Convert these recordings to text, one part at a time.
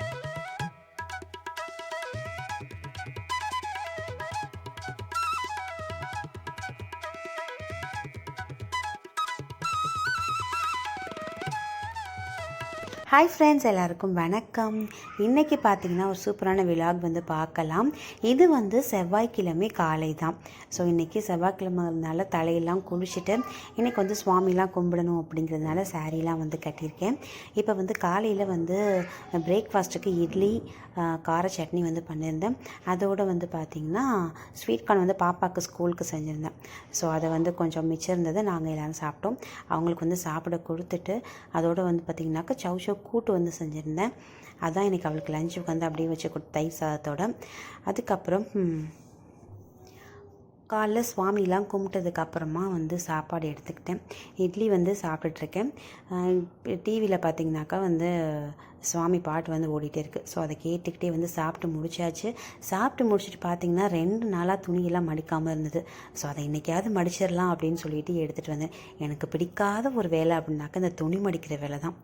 何? Hi friends எல்லாருக்கும் வணக்கம். இன்றைக்கி பார்த்தீங்கன்னா ஒரு சூப்பரான விலாக் வந்து பார்க்கலாம். இது வந்து செவ்வாய்க்கிழமை காலை தான். ஸோ இன்றைக்கி செவ்வாய்க்கிழமைனால தலையெல்லாம் குளிச்சுட்டு இன்றைக்கி வந்து சுவாமிலாம் கும்பிடணும் அப்படிங்கிறதுனால சாரீலாம் வந்து கட்டியிருக்கேன். இப்போ வந்து காலையில் வந்து பிரேக்ஃபாஸ்ட்டுக்கு இட்லி கார சட்னி வந்து பண்ணியிருந்தேன். அதோடு வந்து பார்த்திங்கன்னா ஸ்வீட் கார்ன் வந்து பாப்பாவுக்கு ஸ்கூலுக்கு செஞ்சுருந்தேன். ஸோ அதை வந்து கொஞ்சம் மிச்சம் இருந்தது நாங்கள் எல்லோரும் சாப்பிட்டோம். அவங்களுக்கு வந்து சாப்பிட கொடுத்துட்டு அதோடு வந்து பார்த்திங்கனாக்கா சவு கூட்டு வந்து செஞ்சுருந்தேன். அதான் இன்றைக்கி அவளுக்கு லஞ்ச் உட்காந்து அப்படியே வச்சு கொடுத்து தயிர் சாதத்தோட. அதுக்கப்புறம் காலைல சுவாமிலாம் கும்பிட்டதுக்கப்புறமா வந்து சாப்பாடு எடுத்துக்கிட்டேன். இட்லி வந்து சாப்பிட்டுட்ருக்கேன் டிவியில் பார்த்தீங்கன்னாக்கா வந்து சுவாமி பாட்டு வந்து ஓடிட்டே இருக்குது ஸோ அதை கேட்டுக்கிட்டே வந்து சாப்பிட்டு முடிச்சாச்சு. சாப்பிட்டு முடிச்சுட்டு பார்த்தீங்கன்னா ரெண்டு நாளாக துணியெல்லாம் மடிக்காமல் இருந்தது. ஸோ அதை இன்றைக்காவது மடிச்சிடலாம் அப்படின்னு சொல்லிட்டு எடுத்துகிட்டு வந்தேன். எனக்கு பிடிக்காத ஒரு வேலை அப்படின்னாக்கா இந்த துணி மடிக்கிற வேலை தான்.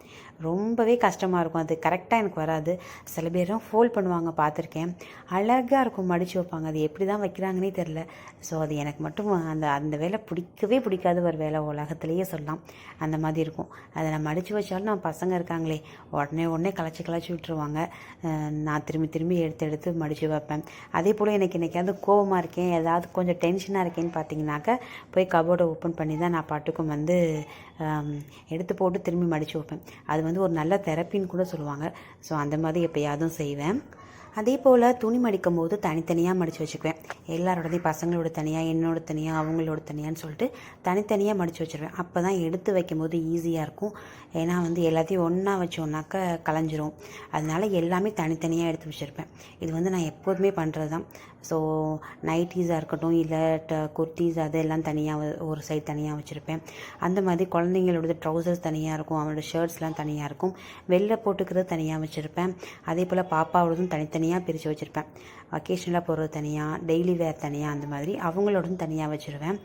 ரொம்பவே கஷ்டமாக இருக்கும். அது கரெக்டாக எனக்கு வராது. சில பேரும் ஃபோல்ட் பண்ணுவாங்க பார்த்துருக்கேன். அழகாக இருக்கும் மடித்து வைப்பாங்க. அது எப்படி தான் வைக்கிறாங்கன்னே தெரில ஸோ அது எனக்கு மட்டும் அந்த அந்த வேலை பிடிக்கவே பிடிக்காத ஒரு வேலை உலகத்துலேயே சொல்லலாம். அந்த மாதிரி இருக்கும். அதை நான் மடித்து வச்சாலும் நான் பசங்க இருக்காங்களே உடனே உடனே உடனே களைச்சி களைச்சி விட்டுருவாங்க. நான் திரும்பி திரும்பி எடுத்து எடுத்து மடித்து வைப்பேன். அதே போல் எனக்கு என்னைக்காவது கோவமாக இருக்கேன் ஏதாவது கொஞ்சம் டென்ஷனாக இருக்கேன்னு பார்த்தீங்கன்னாக்கா போய் கபோர்டை ஓப்பன் பண்ணி தான் நான் பாட்டுக்கும் வந்து எடுத்து போட்டு திரும்பி மடித்து வைப்பேன். அது வந்து ஒரு நல்ல தெரப்பின்னு கூட சொல்லுவாங்க. ஸோ அந்த மாதிரி எப்போயாவதும் செய்வேன். அதே போல் துணி மடிக்கும் போது தனித்தனியாக மடித்து வச்சுக்குவேன். எல்லாரோடதையும் பசங்களோட தனியாக என்னோட தனியாக அவங்களோட தனியான்னு சொல்லிட்டு தனித்தனியாக மடித்து வச்சுருவேன். அப்போ தான் எடுத்து வைக்கும் போது ஈஸியாக இருக்கும். ஏன்னா வந்து எல்லாத்தையும் ஒன்றா வச்சோன்னாக்க கலைஞ்சிரும். அதனால எல்லாமே தனித்தனியாக எடுத்து வச்சுருப்பேன். இது வந்து நான் எப்போதுமே பண்ணுறது தான் ஸோ நைட்டிஸாக இருக்கட்டும் இல்லை ட குர்த்திஸ் அதெல்லாம் தனியாக ஒரு சைடு தனியாக வச்சுருப்பேன். அந்த மாதிரி குழந்தைங்களோட ட்ரௌசர்ஸ் தனியாக இருக்கும் அவனோட ஷர்ட்ஸ்லாம் தனியாக இருக்கும். வெளில போட்டுக்கிறது தனியாக வச்சுருப்பேன். அதே போல் பாப்பாவோடதும் தனித்தனியாக தனியாக பிரித்து வச்சுருப்பேன். வக்கேஷனில் போடுறது தனியாக டெய்லி வேர் தனியாக அந்த மாதிரி அவங்களோடதும் தனியாக வச்சுருவேன்.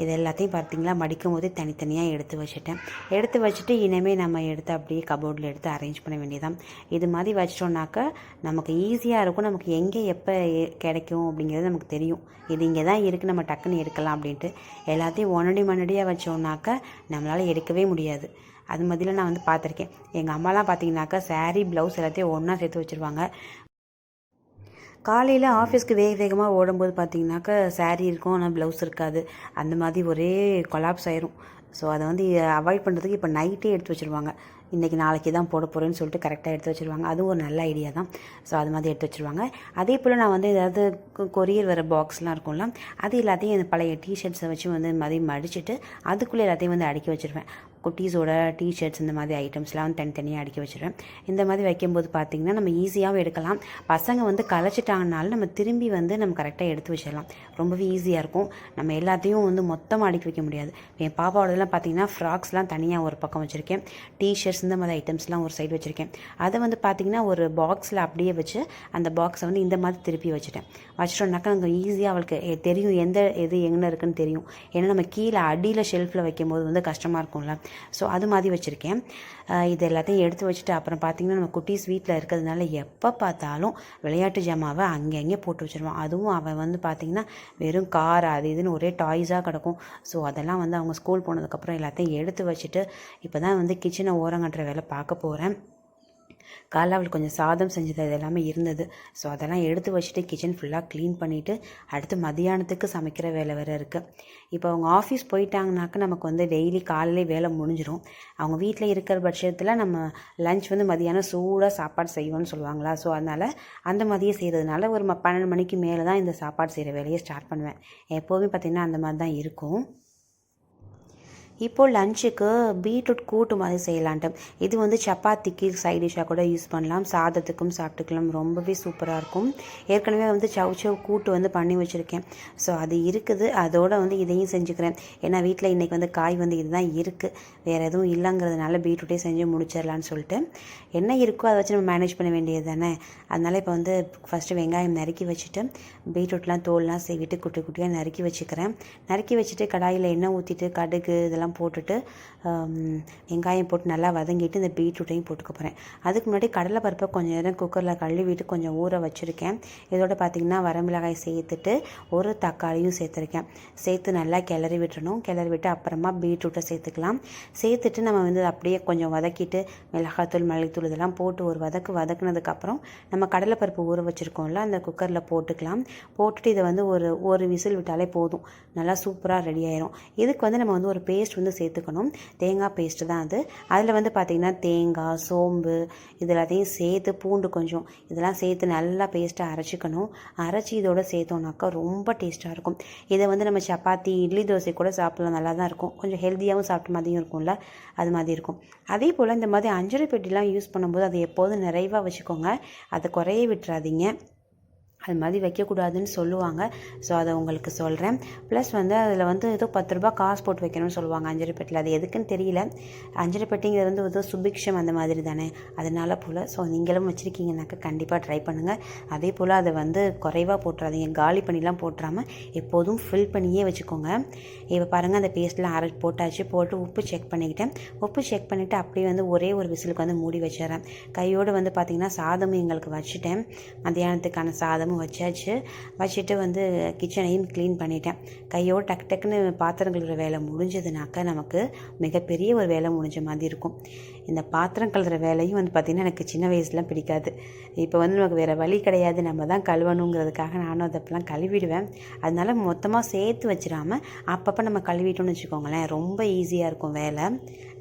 இது எல்லாத்தையும் பார்த்தீங்களா? மடிக்கும் போதே தனித்தனியாக எடுத்து வச்சுட்டேன். எடுத்து வச்சுட்டு இனிமேல் நம்ம எடுத்து அப்படியே கபோர்டில் எடுத்து அரேஞ்ச் பண்ண வேண்டியதான் இது மாதிரி வச்சிட்டோம்னாக்கா நமக்கு ஈஸியாக இருக்கும். நமக்கு எங்கே எப்போ கிடைக்கும் அப்படிங்கிறது நமக்கு தெரியும். இது இங்கே தான் இருக்குது நம்ம டக்குன்னு எடுக்கலாம் அப்படின்ட்டு. எல்லாத்தையும் ஒன்னடி மண்ணடியாக வச்சோம்னாக்கா நம்மளால் எடுக்கவே முடியாது. அது மாதிரிலாம் நான் வந்து பார்த்துருக்கேன். எங்கள் அம்மாலாம் பார்த்தீங்கன்னாக்கா சாரீ ப்ளவுஸ் எல்லாத்தையும் ஒன்றா சேர்த்து வச்சுருவாங்க. காலையில் ஆஃபீஸ்க்கு வேக வேகமாக ஓடும்போது பார்த்தீங்கன்னாக்கா சாரீ இருக்கும் ஆனால் ப்ளவுஸ் இருக்காது. அந்த மாதிரி ஒரே கொலாப்ஸ் ஆயிரும். ஸோ அதை வந்து அவாய்ட் பண்ணுறதுக்கு இப்போ நைட்டே எடுத்து வச்சுருவாங்க. இன்றைக்கி நாளைக்கு தான் போட போகிறேன்னு சொல்லிட்டு கரெக்டாக எடுத்து வச்சுருவாங்க. அதுவும் ஒரு நல்ல ஐடியா தான். ஸோ அது மாதிரி எடுத்து வச்சுருவாங்க. அதே போல் நான் வந்து ஏதாவது கொரியர் வர பாக்ஸ்லாம் இருக்கும்ல அது எல்லாத்தையும் இந்த பழைய டிஷர்ட்ஸை வச்சு வந்து மாதிரி மடிச்சுட்டு அதுக்குள்ளே எல்லாத்தையும் வந்து அடுக்கி வச்சுருவேன். குட்டீஸோட டிஷர்ட்ஸ் இந்த மாதிரி ஐட்டம்ஸ்லாம் வந்து தனித்தனியாக அடுக்கி வச்சுருவேன் இந்த மாதிரி வைக்கும்போது பார்த்திங்கன்னா நம்ம ஈஸியாகவும் எடுக்கலாம். பசங்க வந்து கலைச்சிட்டாங்கனாலும் நம்ம திரும்பி வந்து நம்ம கரெக்டாக எடுத்து வச்சிடலாம். ரொம்பவே ஈஸியாக இருக்கும். நம்ம எல்லாத்தையும் வந்து மொத்தமாக அடுக்கி வைக்க முடியாது. என் பாப்பாவோடலாம் பார்த்திங்கன்னா ஃப்ராக்ஸ்லாம் தனியாக ஒரு பக்கம் வச்சுருக்கேன். டிஷர்ட்ஸ் இந்த மாதிரி ஐட்டம்ஸ்லாம் ஒரு சைடு வச்சுருக்கேன். அதை வந்து பார்த்திங்கன்னா ஒரு பாக்ஸில் அப்படியே வச்சு அந்த பாக்ஸை வந்து இந்த மாதிரி திருப்பி வச்சுட்டேன். வச்சிட்டோம்னாக்கா அங்கே ஈஸியாக அவளுக்கு தெரியும் எந்த எது எங்கே இருக்குன்னு தெரியும். ஏன்னா நம்ம கீழே அடியில் ஷெல்ஃபில் வைக்கும்போது வந்து கஷ்டமாக இருக்கும்ல. ஸோ அது மாதிரி வச்சுருக்கேன். இது எல்லாத்தையும் எடுத்து வச்சுட்டு அப்புறம் பார்த்திங்கன்னா நம்ம குட்டீஸ் வீட்டில் இருக்கிறதுனால எப்போ பார்த்தாலும் விளையாட்டு ஜாமாவை அங்கே அங்கே போட்டு வச்சுருவான் அதுவும் அவன் வந்து பார்த்திங்கன்னா வெறும் கார் அது இதுன்னு ஒரே டாய்ஸாக கிடக்கும். ஸோ அதெல்லாம் வந்து அவங்க ஸ்கூல் போனதுக்கப்புறம் எல்லாத்தையும் எடுத்து வச்சுட்டு இப்போ தான் வந்து கிச்சனை ஓரங்கட்டுற வேலை பார்க்க போகிறேன் காலைல அவளுக்கு கொஞ்சம் சாதம் செஞ்சது அது எல்லாமே இருந்தது. ஸோ அதெல்லாம் எடுத்து வச்சுட்டு கிச்சன் ஃபுல்லாக க்ளீன் பண்ணிவிட்டு அடுத்து மதியானத்துக்கு சமைக்கிற வேலை வேறு இருக்குது இப்போ அவங்க ஆஃபீஸ் போயிட்டாங்கனாக்கா நமக்கு வந்து டெய்லி காலையிலே வேலை முடிஞ்சிடும் அவங்க வீட்டில் இருக்கிற பட்சத்தில் நம்ம லஞ்ச் வந்து மதியானம் சூடாக சாப்பாடு செய்வோம்னு சொல்லுவாங்களா? ஸோ அதனால் அந்த மாதிரியே செய்கிறதுனால ஒரு பன்னெண்டு மணிக்கு மேலே தான் இந்த சாப்பாடு செய்கிற வேலையை ஸ்டார்ட் பண்ணுவேன். எப்போதுமே பார்த்திங்கன்னா அந்த மாதிரி தான் இருக்கும். இப்போ லஞ்சுக்கு பீட்ரூட் கூட்டு மாதிரி செய்யலான்ட்டு. இது வந்து சப்பாத்திக்கு சைட் டிஷ்ஷாக கூட யூஸ் பண்ணலாம். சாதத்துக்கும் சாப்பிட்டுக்கலாம். ரொம்பவே சூப்பராக இருக்கும். ஏற்கனவே வந்து சவ் சவ் கூட்டு வந்து பண்ணி வச்சுருக்கேன். ஸோ அது இருக்குது. அதோடு வந்து இதையும் செஞ்சுக்கிறேன். ஏன்னா வீட்டில் இன்றைக்கி வந்து காய் வந்து இதுதான் இருக்குது வேறு எதுவும் இல்லைங்கிறதுனால பீட்ரூட்டே செஞ்சு முடிச்சிடலான்னு சொல்லிட்டு. என்ன இருக்கோ அதை வச்சு நம்ம மேனேஜ் பண்ண வேண்டியது தானே? அதனால் இப்போ வந்து ஃபஸ்ட்டு வெங்காயம் நறுக்கி வச்சுட்டு பீட்ரூட்லாம் தோல்லாம் செய்விட்டு குட்டி குட்டியாக நறுக்கி வச்சுக்கிறேன். நறுக்கி வச்சுட்டு கடாயில் எண்ணெய் ஊற்றிட்டு கடுகு இதெல்லாம் இதெல்லாம் போட்டுட்டு வெங்காயம் போட்டு நல்லா வதங்கிட்டு இந்த பீட்ரூட்டையும் போட்டுக்க போகிறேன் அதுக்கு முன்னாடி கடலைப்பருப்பை கொஞ்சம் நேரம் குக்கரில் கழுவிட்டு கொஞ்சம் ஊற வச்சுருக்கேன். இதோட பார்த்திங்கன்னா வரமிளகாய் சேர்த்துட்டு ஒரு தக்காளியும் சேர்த்துருக்கேன். சேர்த்து நல்லா கிளறி விட்டுறணும். கிளறி விட்டு அப்புறமா பீட்ரூட்டை சேர்த்துக்கலாம். சேர்த்துட்டு நம்ம வந்து அப்படியே கொஞ்சம் வதக்கிட்டு மிளகாத்தூள் மல்லித்தூள் இதெல்லாம் போட்டு ஒரு வதக்கு வதக்குனதுக்கப்புறம் நம்ம கடலைப்பருப்பு ஊற வச்சுருக்கோம்ல அந்த குக்கரில் போட்டுக்கலாம். போட்டுட்டு இதை வந்து ஒரு ஒரு விசில் விட்டாலே போதும். நல்லா சூப்பராக ரெடி ஆயிரும். இதுக்கு வந்து நம்ம வந்து ஒரு பேஸ்ட் வந்து சேர்த்துக்கணும். தேங்காய் பேஸ்ட்டு தான் அது. அதில் வந்து பார்த்திங்கன்னா தேங்காய் சோம்பு இது எல்லாத்தையும் சேர்த்து பூண்டு கொஞ்சம் இதெல்லாம் சேர்த்து நல்லா பேஸ்ட்டாக அரைச்சிக்கணும். அரைச்சி இதோட சேர்த்தோம்னாக்கா ரொம்ப டேஸ்ட்டாக இருக்கும். இதை வந்து நம்ம சப்பாத்தி இட்லி தோசை கூட சாப்பிடலாம். நல்லா தான் இருக்கும். கொஞ்சம் ஹெல்த்தியாகவும் சாப்பிட்ட மாதிரியும் இருக்கும்ல. அது மாதிரி இருக்கும். அதே போல் இந்த மாதிரி அஞ்சரை பெட்டிலாம் யூஸ் பண்ணும்போது அதை எப்போதும் நிறைவாக வச்சுக்கோங்க. அதை குறைய விட்டுறாதீங்க. அது மாதிரி வைக்கக்கூடாதுன்னு சொல்லுவாங்க. ஸோ அதை உங்களுக்கு சொல்கிறேன் ப்ளஸ் வந்து அதில் வந்து ஏதோ பத்து ரூபா காசு போட்டு வைக்கணும்னு சொல்லுவாங்க அஞ்சரை பெட்டியில் அது எதுக்குன்னு தெரியல. அஞ்சரை பெட்டிங்கிறது வந்து ஏதோ சுபிக்ஷம் அந்த மாதிரி தானே. அதனால போல். ஸோ நீங்களும் வச்சுருக்கீங்கனாக்கா கண்டிப்பாக ட்ரை பண்ணுங்கள் அதே போல் அதை வந்து குறைவாக போட்டுறாதீங்க. காலி பண்ணிலாம் போட்டுறாமல் எப்போதும் ஃபில் பண்ணியே வச்சுக்கோங்க. இப்போ பாருங்கள் அந்த பேஸ்ட்லாம் அரை போட்டாச்சு. போட்டு உப்பு செக் பண்ணிக்கிட்டேன். உப்பு செக் பண்ணிவிட்டு அப்படியே வந்து ஒரே ஒரு விசிலுக்கு வந்து மூடி வச்சிடறேன். கையோடு வந்து பார்த்திங்கன்னா சாதமும் எங்களுக்கு வச்சுட்டேன். மத்தியானத்துக்கான சாதமும் வச்சாச்சு. வச்சுட்டு வந்து கிச்சனையும் க்ளீன் பண்ணிட்டேன். கையோடு டக் டக்குன்னு பாத்திரம் கழுவுற வேலை முடிஞ்சதுனாக்கா நமக்கு மிகப்பெரிய ஒரு வேலை முடிஞ்ச மாதிரி இருக்கும். இந்த பாத்திரம் கழுவுற வேலையும் வந்து பார்த்திங்கன்னா எனக்கு சின்ன வயசுலாம் பிடிக்காது. இப்போ வந்து நமக்கு வேறு வழி கிடையாது. நம்ம தான் கழுவணுங்கிறதுக்காக நானும் அதப்பெல்லாம் கழுவிடுவேன். அதனால மொத்தமாக சேர்த்து வச்சிடாம அப்பப்போ நம்ம கழுவிட்டோம்னு வச்சுக்கோங்களேன் ரொம்ப ஈஸியாக இருக்கும் வேலை.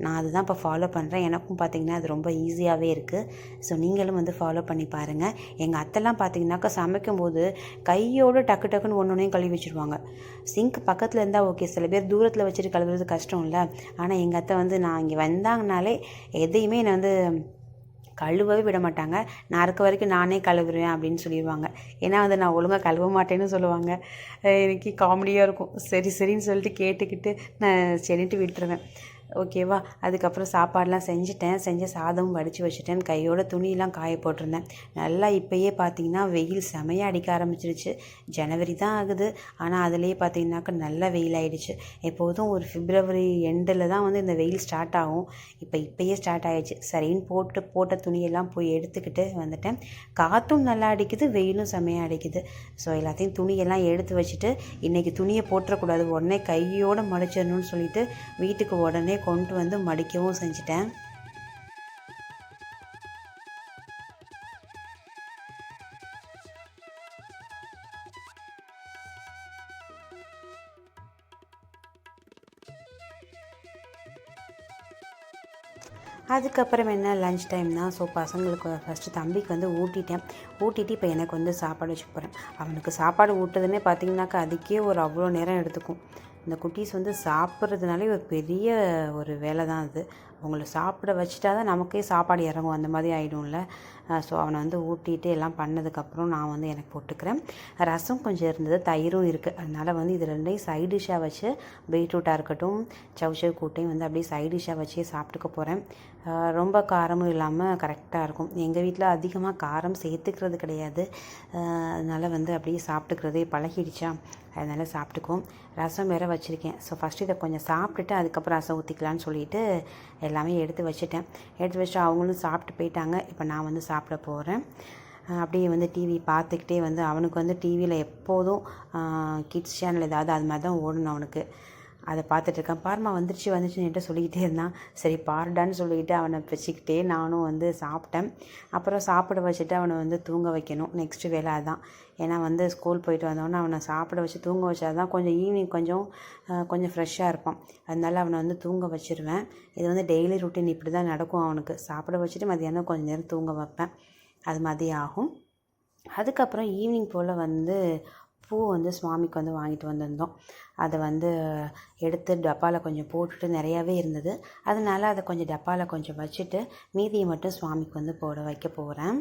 நான் அதுதான் இப்போ ஃபாலோ பண்ணுறேன் எனக்கும் பார்த்திங்கன்னா அது ரொம்ப ஈஸியாகவே இருக்குது ஸோ நீங்களும் வந்து ஃபாலோ பண்ணி பாருங்கள் எங்கள் அத்தைலாம் பார்த்தீங்கன்னாக்கா சமைக்கும்போது கையோடு டக்கு டக்குன்னு ஒன்று ஒன்றையும் கழுவி வச்சுருவாங்க. சிங்க் பக்கத்தில் இருந்தால் ஓகே சில பேர் தூரத்தில் வச்சுட்டு கழுவுறது கஷ்டம் இல்லை ஆனால் எங்கள் அத்தை வந்து நான் இங்கே வந்தாங்கனாலே எதையுமே என்னை வந்து கழுவவே விட மாட்டாங்க. நான் இருக்க வரைக்கும் நானே கழுவுறேன் அப்படின்னு சொல்லிடுவாங்க. ஏன்னா வந்து நான் ஒழுங்காக கழுவ மாட்டேன்னு சொல்லுவாங்க. எனக்கு காமெடியாக இருக்கும். சரி சரின்னு சொல்லிட்டு கேட்டுக்கிட்டு நான் சரின்ட்டு விட்டுருவேன். ஓகேவா? அதுக்கப்புறம் சாப்பாடெலாம் செஞ்சுட்டேன். செஞ்ச சாதமும் வடித்து வச்சுட்டேன். கையோட துணியெல்லாம் காய போட்டிருந்தேன். நல்லா இப்போயே பார்த்தீங்கன்னா வெயில் செமையாக அடிக்க ஆரம்பிச்சிருச்சு. ஜனவரி தான் ஆகுது. ஆனால் அதுலேயே பார்த்தீங்கன்னாக்கா நல்லா வெயில் ஆகிடுச்சு எப்போதும் ஒரு ஃபிப்ரவரி எண்டில் தான் வந்து இந்த வெயில் ஸ்டார்ட் ஆகும். இப்போ இப்போயே ஸ்டார்ட் ஆகிடுச்சு சரின்னு போட்டு போட்ட துணியெல்லாம் போய் எடுத்துக்கிட்டு வந்துட்டேன். காற்றும் நல்லா அடிக்குது. வெயிலும் செமையாக அடிக்குது. ஸோ எல்லாத்தையும் துணியெல்லாம் எடுத்து வச்சுட்டு இன்றைக்கி துணியை போட்டுறக்கூடாது. உடனே கையோடு மடிச்சிடணும்னு சொல்லிட்டு வீட்டுக்கு உடனே கொண்டு வந்து மடிக்கவும் செஞ்சுட்டேன். அதுக்கப்புறம் என்ன லஞ்ச் டைம் தான். ஸோ பசங்களுக்கு ஃபஸ்ட்டு தம்பிக்கு வந்து ஊட்டிட்டேன். ஊட்டிட்டு இப்போ எனக்கு வந்து சாப்பாடு வச்சுக்க போகிறேன் அவனுக்கு சாப்பாடு ஊட்டுறதுன்னே பார்த்தீங்கன்னாக்கா அதுக்கே ஒரு அவ்வளோ நேரம் எடுத்துக்கும். இந்த குட்டீஸ் வந்து சாப்பிட்றதுனாலே ஒரு பெரிய ஒரு வேலை தான் அது. அவங்கள சாப்பிட வச்சுட்டா தான் நமக்கே சாப்பாடு இறங்கும். அந்த மாதிரி ஆகிடும்ல ஸோ அவனை வந்து ஊட்டிட்டு எல்லாம் பண்ணதுக்கப்புறம் நான் வந்து எனக்கு போட்டுக்கிறேன். ரசம் கொஞ்சம் இருந்தது தயிரும் இருக்குது அதனால் வந்து இது ரெண்டையும் சைடு டிஷ்ஷாக வச்சு பீட்ரூட்டாக இருக்கட்டும் சவுச்சவ் கூட்டையும் வந்து அப்படியே சைடு டிஷ்ஷாக வச்சே சாப்பிட்டுக்க போகிறேன் ரொம்ப காரமும் இல்லாமல் கரெக்டாக இருக்கும். எங்கள் வீட்டில் அதிகமாக காரம் சேர்த்துக்கிறது கிடையாது. அதனால் வந்து அப்படியே சாப்பிட்டுக்கிறதே பழகிடுச்சா? அதனால் சாப்பிட்டுக்குவோம். ரசம் வேறு வச்சுருக்கேன். ஸோ ஃபஸ்ட்டு இதை கொஞ்சம் சாப்பிட்டுட்டு அதுக்கப்புறம் ரசம் ஊற்றிக்கலான்னு சொல்லிட்டு எல்லாமே எடுத்து வச்சுட்டேன். எடுத்து வச்சுட்டு அவங்களும் சாப்பிட்டு போயிட்டாங்க. இப்போ நான் வந்து சாப்பிட போகிறேன் அப்படியே வந்து டிவி பார்த்துக்கிட்டே வந்து அவனுக்கு வந்து டிவியில் எப்போதும் கிட்ஸ் சேனல் ஏதாவது அது மாதிரி தான் ஓடணும் அவனுக்கு. அதை பார்த்துட்ருக்கேன் பாருமா வந்துருச்சு வந்துருச்சுன்னு என்கிட்ட சொல்லிக்கிட்டே இருந்தான். சரி பாருடான்னு சொல்லிக்கிட்டு அவனை வச்சுக்கிட்டே நானும் வந்து சாப்பிட்டேன். அப்புறம் சாப்பிட வச்சுட்டு அவனை வந்து தூங்க வைக்கணும். நெக்ஸ்ட்டு வேலை அதுதான் ஏன்னா வந்து ஸ்கூல் போயிட்டு வந்தோன்னே அவனை சாப்பிட வச்சு தூங்க வச்சா தான் கொஞ்சம் ஈவினிங் கொஞ்சம் கொஞ்சம் ஃப்ரெஷ்ஷாக இருப்பான். அதனால அவனை வந்து தூங்க வச்சுருவேன். இது வந்து டெய்லி ரொட்டீன் இப்படி தான் நடக்கும் அவனுக்கு. சாப்பிட வச்சுட்டு மதியானம் கொஞ்சம் நேரம் தூங்க வைப்பேன். அது மாதிரி ஆகும். அதுக்கப்புறம் ஈவினிங் போல் வந்து பூ வந்து சுவாமிக்கு வந்து வாங்கிட்டு வந்திருந்தோம். அதை வந்து எடுத்து டப்பாவில் கொஞ்சம் போட்டுட்டு நிறையாவே இருந்தது. அதனால் அதை கொஞ்சம் டப்பாவில் கொஞ்சம் வச்சுட்டு மீதியை மட்டும் சுவாமிக்கு வந்து போட வைக்க போகிறேன்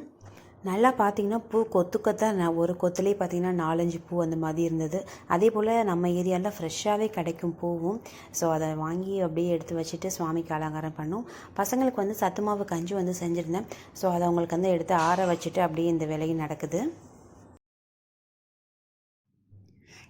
நல்லா பார்த்தீங்கன்னா பூ கொத்து நான் ஒரு கொத்துலேயே பார்த்தீங்கன்னா நாலஞ்சு பூ அந்த மாதிரி இருந்தது. அதே போல் நம்ம ஏரியாவில் ஃப்ரெஷ்ஷாகவே கிடைக்கும் பூவும். ஸோ அதை வாங்கி அப்படியே எடுத்து வச்சுட்டு சுவாமிக்கு அலங்காரம் பண்ணோம். பசங்களுக்கு வந்து சத்து மாவு கஞ்சி வந்து செஞ்சுருந்தேன். ஸோ அதை அவங்களுக்கு வந்து எடுத்து ஆற வச்சுட்டு அப்படியே இந்த விலையும் நடக்குது.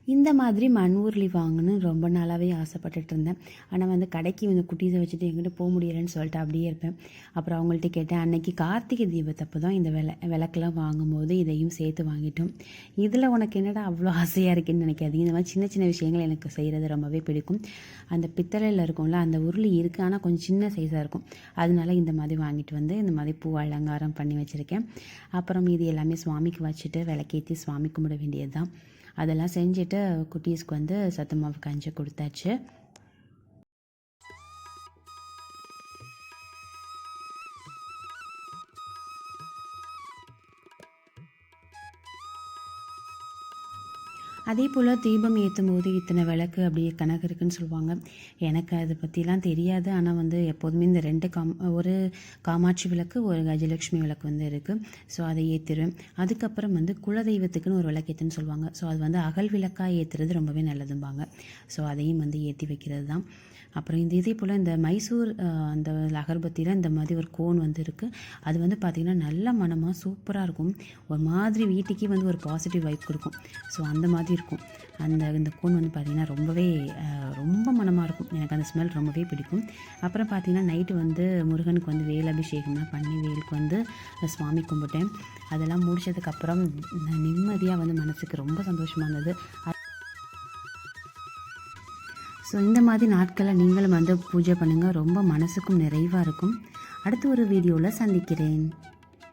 இந்த மாதிரி மண் உருளி வாங்கணும்னு ரொம்ப நாளாகவே ஆசைப்பட்டுட்டு இருந்தேன் ஆனால் வந்து கடைக்கு வந்து குட்டீஸை வச்சுட்டு எங்கிட்ட போக முடியலைன்னு சொல்லிட்டு அப்படியே இருப்பேன். அப்புறம் அவங்கள்ட்ட கேட்டேன் அன்னைக்கு கார்த்திகை தீபத்தப்போ தான் இந்த விள விளக்கெல்லாம் வாங்கும்போது இதையும் சேர்த்து வாங்கிட்டோம். இதில் உனக்கு என்னடா அவ்வளோ ஆசையாக இருக்குன்னு நினைக்காதீங்க. இந்த மாதிரி சின்ன சின்ன விஷயங்கள் எனக்கு செய்கிறது ரொம்பவே பிடிக்கும். அந்த பித்தளையில் இருக்கும்ல அந்த உருளி இருக்குது ஆனால் கொஞ்சம் சின்ன சைஸாக இருக்கும். அதனால இந்த மாதிரி வாங்கிட்டு வந்து இந்த மாதிரி பூ அலங்காரம் பண்ணி வச்சுருக்கேன். அப்புறம் இது எல்லாமே சுவாமிக்கு வச்சுட்டு விளக்கேற்றி சுவாமி கும்பிட வேண்டியது தான் அதெல்லாம் செஞ்சுட்டு குட்டீஸ்க்கு வந்து சத்து மாவு கஞ்சி கொடுத்தாச்சு. அதே போல் தீபம் ஏற்றும் போது இத்தனை விளக்கு அப்படியே கணக்கு இருக்குன்னு சொல்லுவாங்க. எனக்கு அதை பற்றிலாம் தெரியாது. ஆனால் வந்து எப்போதுமே இந்த ரெண்டு காம் ஒரு காமாட்சி விளக்கு ஒரு கஜலட்சுமி விளக்கு வந்து இருக்குது ஸோ அதை ஏற்றுருவேன் அதுக்கப்புறம் வந்து குலதெய்வத்துக்குன்னு ஒரு விளக்கு ஏற்றுன்னு சொல்லுவாங்க. ஸோ அது வந்து அகல் விளக்காக ஏற்றுறது ரொம்பவே நல்லதும்பாங்க. ஸோ அதையும் வந்து ஏற்றி வைக்கிறது தான். அப்புறம் இந்த இதே போல் இந்த மைசூர் அந்த அகர்பத்தியில் இந்த மாதிரி ஒரு கோன் வந்து இருக்குது அது வந்து பார்த்திங்கன்னா நல்ல மனமாக சூப்பராக இருக்கும். ஒரு மாதிரி வீட்டுக்கே வந்து ஒரு பாசிட்டிவ் வைப் கொடுக்கும். ஸோ அந்த மாதிரி இருக்கும். அந்த இந்த கோன் வந்து பார்த்திங்கன்னா ரொம்பவே ரொம்ப மனமாக இருக்கும். எனக்கு அந்த ஸ்மெல் ரொம்பவே பிடிக்கும். அப்புறம் பார்த்திங்கன்னா நைட்டு வந்து முருகனுக்கு வந்து வேல் அபிஷேகம்லாம் பண்ணி வேலுக்கு வந்து சுவாமி கும்பிட்டேன். அதெல்லாம் முடிச்சதுக்கப்புறம் நிம்மதியாக வந்து மனசுக்கு ரொம்ப சந்தோஷமாக இருந்தது ஸோ இந்த மாதிரி நாட்களில் நீங்களும் வந்து பூஜை பண்ணுங்கள் ரொம்ப மனசுக்கும் நிறைவாக இருக்கும். அடுத்து ஒரு வீடியோவில் சந்திக்கிறேன்.